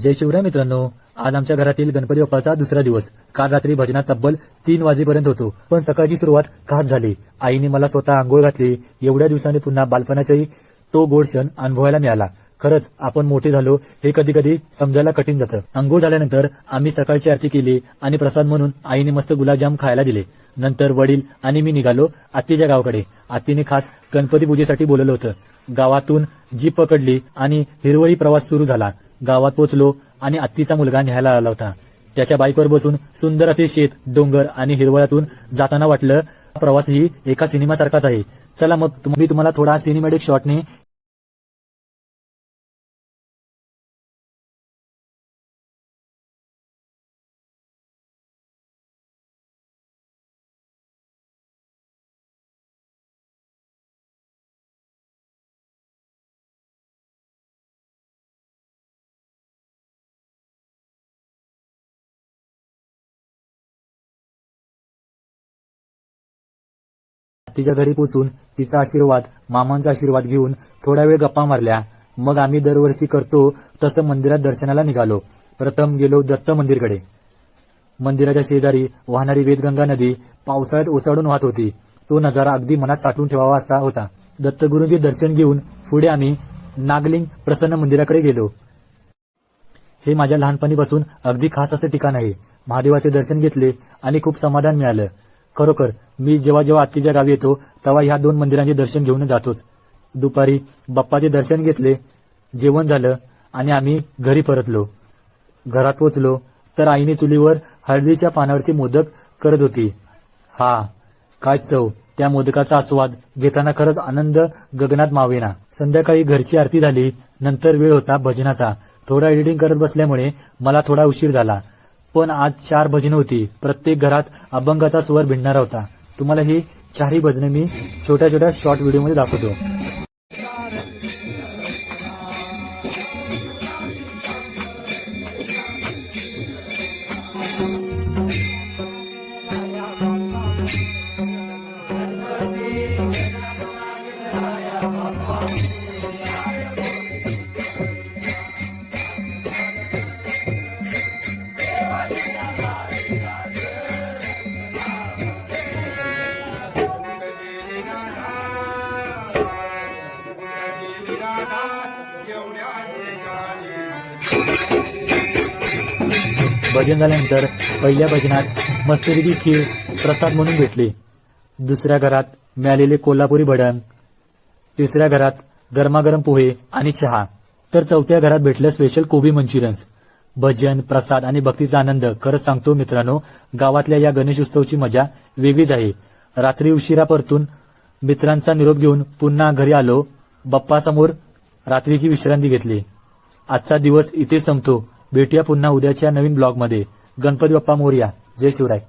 जय शिवराय मित्रांनो आज आमच्या घरातील गणपती बाप्पाचा दुसरा दिवस. काल रात्री भजनात तब्बल तीन वाजेपर्यंत होतो पण सकाळची सुरुवात खास झाली. आईने मला स्वतः आंघोळ घातली. एवढ्या दिवसांनी पुन्हा बालपणाचाही तो गोड क्षण अनुभवायला मिळाला. खरंच आपण मोठे झालो हे कधी कधी समजायला कठीण जातं. आंघोळ झाल्यानंतर आम्ही सकाळची आरती केली आणि प्रसाद म्हणून आईने मस्त गुलाबजाम खायला दिले. नंतर वडील आणि मी निघालो आत्तीच्या गावाकडे. आत्तीने खास गणपती पूजेसाठी बोलवलं होतं. गावातून जीप पकडली आणि हिरवळी प्रवास सुरू झाला. गावात पोचलो आणि आत्तीचा मुलगा न्यायला आला होता. त्याच्या बाईकवर बसून सुंदर असे शेत डोंगर आणि हिरवळ्यातून जाताना वाटलं प्रवास ही एका सिनेमासारखाच आहे. चला मग मी तुम्हाला थोडा सिनेमॅटिक शॉटने तिच्या घरी पोचून तिचा आशीर्वाद मामांचा आशीर्वाद घेऊन थोडा वेळ गप्पा मारल्या. मग आम्ही दरवर्षी करतो तसं मंदिरात दर्शनाला निघालो. प्रथम गेलो दत्त मंदिरकडे. मंदिराच्या शेजारी वाहणारी वेदगंगा नदी पावसाळ्यात ओसाडून वाहत होती. तो नजारा अगदी मनात साठवून ठेवावा असा होता. दत्तगुरूंचे दर्शन घेऊन पुढे आम्ही नागलिंग प्रसन्न मंदिराकडे गेलो. हे माझ्या लहानपणीपासून अगदी खास असं ठिकाण आहे. महादेवाचे दर्शन घेतले आणि खूप समाधान मिळालं. खरोखर मी जेव्हा जेव्हा आत्तीच्या गावी येतो तेव्हा ह्या दोन मंदिरांचे दर्शन घेऊन जातोच. दुपारी बाप्पाचे दर्शन घेतले जेवण झालं आणि आम्ही घरी परतलो. घरात पोचलो तर आईने चुलीवर हळदीच्या पानावरचे मोदक करत होती. हा काय चव त्या मोदकाचा आस्वाद घेताना खरंच आनंद गगनात मावेना. संध्याकाळी घरची आरती झाली नंतर वेळ होता भजनाचा. थोडा एडिटिंग करत बसल्यामुळे मला थोडा उशीर झाला. पण आज चार भजनं होती. प्रत्येक घरात अभंगाचा स्वर भिडणारा होता. तुम्हाला ही चारही भजनं मी छोट्या छोट्या शॉर्ट व्हिडिओमध्ये दाखवतो. भजन झाल्यानंतर पहिल्या भजनात मस्तपैकी खीर प्रसाद म्हणून भेटली. दुसऱ्या घरात मिळालेले कोल्हापुरी भडंग तिसऱ्या घरात गरमागरम पोहे आणि चहा. तर चौथ्या घरात भेटलं स्पेशल कोबी मंचुरियन्स. भजन प्रसाद आणि भक्तीचा आनंद खरंच सांगतो मित्रांनो गावातल्या या गणेश उत्सवची मजा वेगळीच आहे. रात्री उशिरा परतून मित्रांचा निरोप घेऊन पुन्हा घरी आलो बाप्पासमोर रात्रीची विश्रांती घेतली. आजचा दिवस इथे संपतो. भेटूया पुन्हा उद्याच्या नवीन ब्लॉगमध्ये. गणपती बाप्पा मोर्या. जय शिवराय.